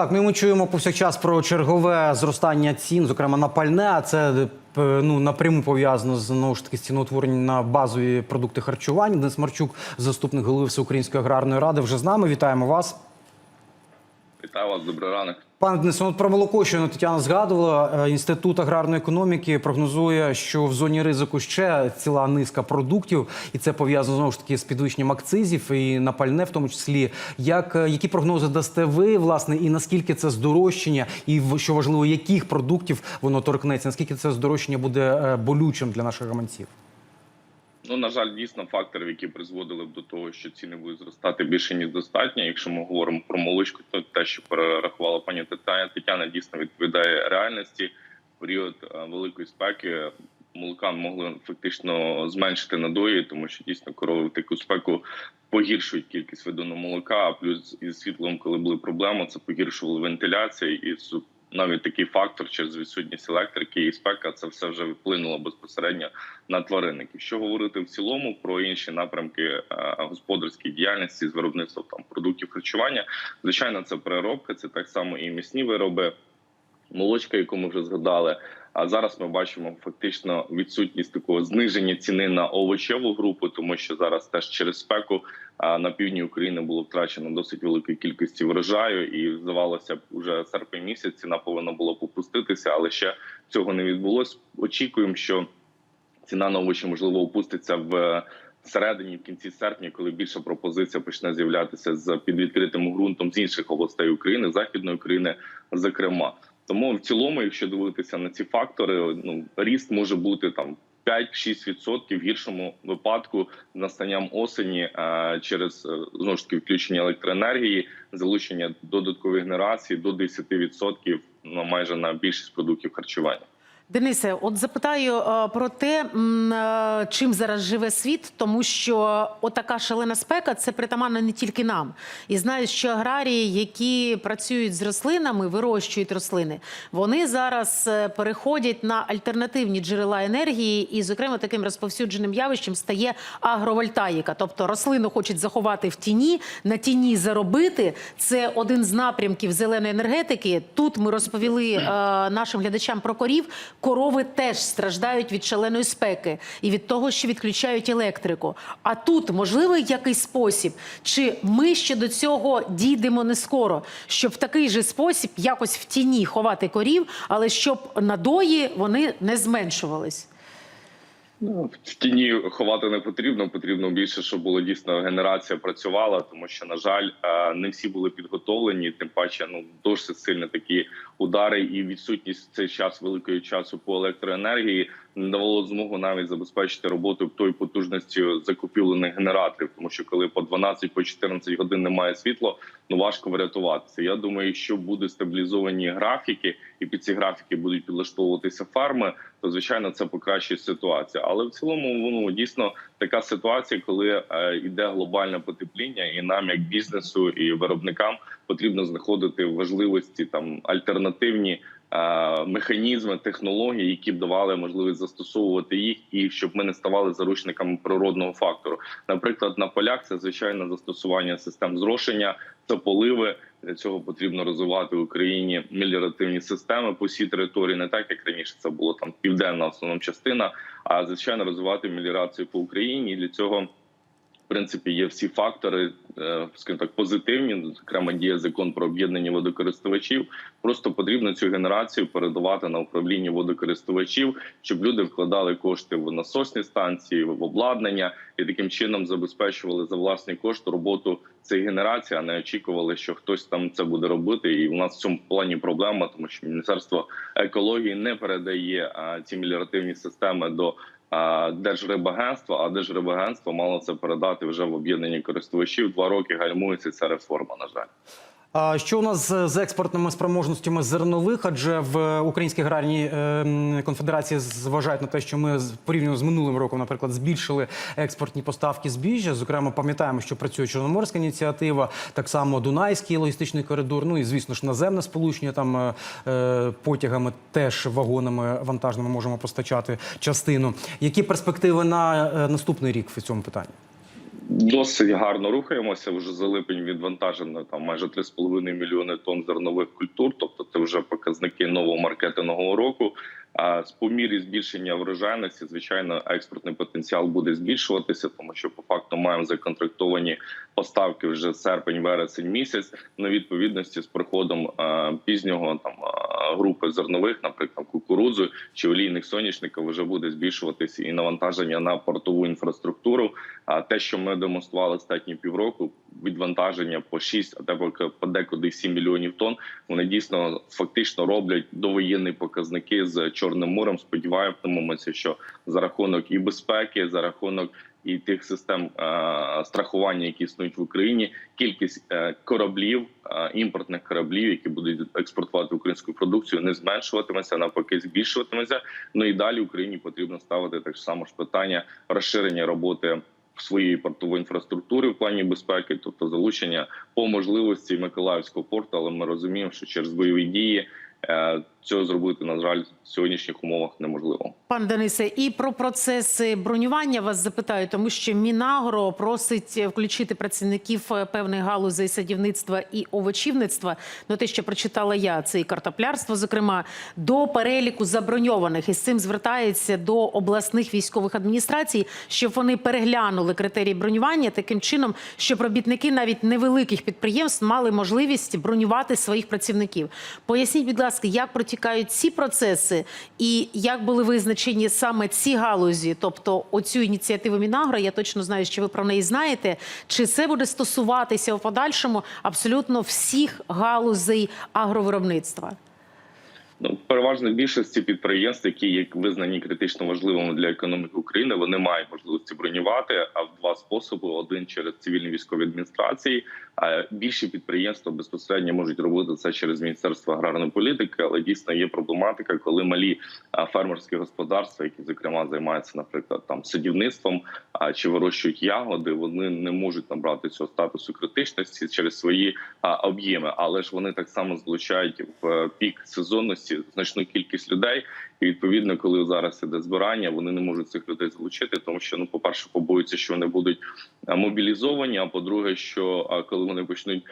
Так, ну і ми чуємо повсякчас про чергове зростання цін, зокрема на пальне. А це е, ну напряму пов'язано з знову ж таки з ціноутворенням на базові продукти харчування. Денис Марчук, заступник голови Всеукраїнської аграрної ради, вже з нами. Вітаємо вас. Вітаю вас, добрий ранок. Пане Денисе, от про молоко, що Тетяна згадувала. Е, Інститут аграрної економіки прогнозує, що в зоні ризику ще ціла низка продуктів, і це пов'язано знову ж таки з підвищенням акцизів і на пальне, в тому числі. Як е, які прогнози дасте ви, власне, і наскільки це здорожчання, і що важливо, яких продуктів воно торкнеться? Наскільки це здорожчання буде е, болючим для наших гаманців? Ну на жаль, дійсно факторів, які призводили б до того, що ціни будуть зростати більше ніж достатньо. Якщо ми говоримо про молочку, то те, що перерахувала пані Тетяна, дійсно відповідає реальності. Період е, великої спеки молока могли фактично зменшити надої, тому що дійсно корови в таку спеку погіршують кількість виданого молока. А плюс із світлом, коли були проблеми, це погіршувало вентиляцію і навіть такий фактор через відсутність електрики і спека, це все вже вплинуло безпосередньо на тваринників. Що говорити в цілому про інші напрямки е, господарської діяльності з виробництва там продуктів харчування? Звичайно, це переробка, це так само і місні вироби, молочка, яку ми вже згадали. А зараз ми бачимо фактично відсутність такого зниження ціни на овочеву групу, тому що зараз теж через спеку на півдні України було втрачено досить великої кількості врожаю, і здавалося б, уже серпень місяць ціна повинна була попуститися, але ще цього не відбулось. Очікуємо, що ціна на овочі можливо опуститься в середині, в кінці серпня, коли більша пропозиція почне з'являтися з під відкритим ґрунтом з інших областей України, західної України, зокрема. Тому в цілому, якщо дивитися на ці фактори, ну ріст може бути там 5-6% в гіршому випадку з настанням осені е, через е, знову ж таки включення електроенергії, залучення додаткової генерації до 10% на майже на більшість продуктів харчування. Денисе, от запитаю е, про те, е, чим зараз живе світ, тому що отака шалена спека це притаманно не тільки нам. І знаю, що аграрії, які працюють з рослинами, вирощують рослини, вони зараз е, переходять на альтернативні джерела енергії, і, зокрема, таким розповсюдженим явищем стає агровольтаїка. Тобто рослину хочуть заховати в тіні, на тіні заробити. Це один з напрямків зеленої енергетики. Тут ми розповіли е, нашим глядачам про корів. Корови теж страждають від шаленої спеки і від того, що відключають електрику. А тут можливий якийсь спосіб, чи ми ще до цього дійдемо не скоро, щоб в такий же спосіб якось в тіні ховати корів, але щоб надої вони не зменшувались. Ну, в тіні ховати не потрібно. Потрібно більше, щоб була дійсно генерація працювала, тому що на жаль, е, не всі були підготовлені. Тим паче, ну досить сильні такі удари і відсутність в цей час великої часу по електроенергії не давало змогу навіть забезпечити роботу тої потужності закупівлених генераторів. Тому що коли по 12 по 14 годин немає світла, ну важко врятуватися. Я думаю, якщо будуть стабілізовані графіки, і під ці графіки будуть підлаштовуватися фарми, то звичайно це покращить ситуацію. Але в цілому ну дійсно така ситуація, коли е, йде глобальне потепління, і нам, як бізнесу і виробникам, потрібно знаходити важливості там альтернативні. Е, Механізми, технології, які б давали можливість застосовувати їх, і щоб ми не ставали заручниками природного фактору. Наприклад, на полях це звичайно застосування систем зрошення, це поливи. Для цього потрібно розвивати в Україні меліоративні системи по всій території, не так як раніше це було там південна основна частина, а звичайно розвивати меліорацію по Україні. І для цього принципі є всі фактори, е, скажімо так, позитивні. Зокрема, діє закон про об'єднання водокористувачів. Просто потрібно цю генерацію передавати на управління водокористувачів, щоб люди вкладали кошти в насосні станції, в обладнання і таким чином забезпечували за власні кошти роботу цієї генерації, а не очікували, що хтось там це буде робити. І у нас в цьому плані проблема, тому що міністерство екології не передає ці меліоративні системи до Держрибагентства, а Держрибагентство мало це передати вже в об'єднанні користувачів. Два роки гальмується ця реформа. На жаль. Що у нас з- експортними спроможностями зернових? Адже в Українській аграрній е, конфедерації зважають на те, що ми порівняно з минулим роком, наприклад, збільшили експортні поставки збіжжя. Зокрема, пам'ятаємо, що працює Чорноморська ініціатива, так само Дунайський логістичний коридор. Ну і звісно ж наземне сполучення там е, е, потягами, теж вагонами вантажними можемо постачати частину. Які перспективи на е, наступний рік в цьому питанні? Досить гарно рухаємося. Вже за липень відвантажено там майже 3,5 мільйони тонн зернових культур. Тобто, це вже показники нового маркетингового року. А по мірі збільшення врожайності, звичайно, експортний потенціал буде збільшуватися, тому що по факту маємо законтрактовані поставки вже серпень-вересень місяць. На відповідності з приходом е, пізнього там групи зернових, наприклад, кукурудзу чи олійних соняшників, вже буде збільшуватися і навантаження на портову інфраструктуру. А те, що ми демонстрували останні півроку, відвантаження по 6, а тебе подекуди 7 мільйонів тонн. Вони дійсно фактично роблять довоєнні показники з Чорним морем. Сподіваємося, що за рахунок і безпеки, за рахунок і тих систем е, страхування, які існують в Україні, кількість е, кораблів, е, імпортних кораблів, які будуть експортувати українську продукцію, не зменшуватиметься, навпаки, збільшуватиметься. Ну і далі Україні потрібно ставити так само ж питання розширення роботи своєї портової інфраструктури в плані безпеки, тобто залучення по можливості Миколаївського порту. Але ми розуміємо, що через бойові дії цього зробити на жаль в сьогоднішніх умовах неможливо. Пан Денисе, і про процеси бронювання вас запитаю, тому що Мінагро просить включити працівників е, певних галузей садівництва і овочівництва. Ну те, що прочитала я, це і картоплярство, зокрема, до переліку заброньованих. І з цим звертається до обласних військових адміністрацій, щоб вони переглянули критерії бронювання таким чином, щоб робітники навіть невеликих підприємств мали можливість бронювати своїх працівників. Поясніть, будь ласка, як протікають ці процеси і як були визначені саме ці галузі, тобто оцю ініціативу Мінагро, я точно знаю, що ви про неї знаєте. Чи це буде стосуватися у подальшому абсолютно всіх галузей агровиробництва? Ну, переважно більшості підприємств, які є визнані критично важливими для економіки України, вони мають можливості бронювати. А в два способи: один через цивільні військові адміністрації. А більші підприємства безпосередньо можуть робити це через міністерство аграрної політики. Але дійсно є проблематика, коли малі фермерські господарства, які зокрема займаються, наприклад, там садівництвом чи вирощують ягоди, вони не можуть набрати цього статусу критичності через свої об'єми, але ж вони так само залучають в е, пік сезонності значну кількість людей. І відповідно, коли зараз іде збирання, вони не можуть цих людей залучити, тому що ну, по перше, побоюються, що вони будуть мобілізовані. А по-друге, що коли вони почнуть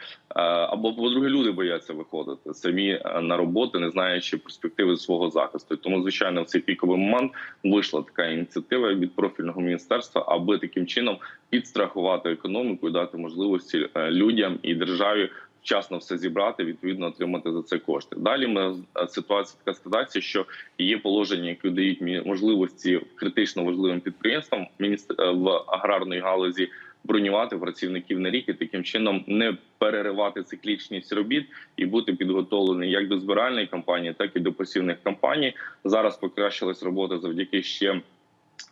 або по-друге, люди бояться виходити самі на роботу, не знаючи перспективи свого захисту. Тому, звичайно, в цей піковий момент вийшла така ініціатива від профільного міністерства, аби таким чином підстрахувати економіку і дати можливості е, людям і державі вчасно все зібрати, відповідно отримати за це кошти. Далі ми ситуація така складається, що є положення, які дають можливості критично важливим підприємствам міністр е, в аграрної галузі. Бронювати працівників на рік і таким чином не переривати циклічність робіт і бути підготовлений як до збиральної кампанії, так і до посівних кампаній. Зараз покращилась робота завдяки ще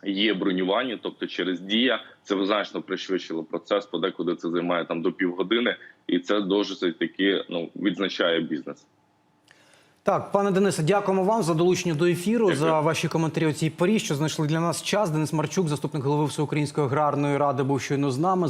є бронювання, тобто через дія це значно пришвидшило процес. Подекуди це займає там до півгодини, і це дуже таки ну відзначає бізнес. Так, пане Денисе, дякуємо вам за долучення до ефіру, Дякую. за ваші коментарі у цій порі, що знайшли для нас час. Денис Марчук, заступник голови Всеукраїнської аграрної ради, був щойно з нами.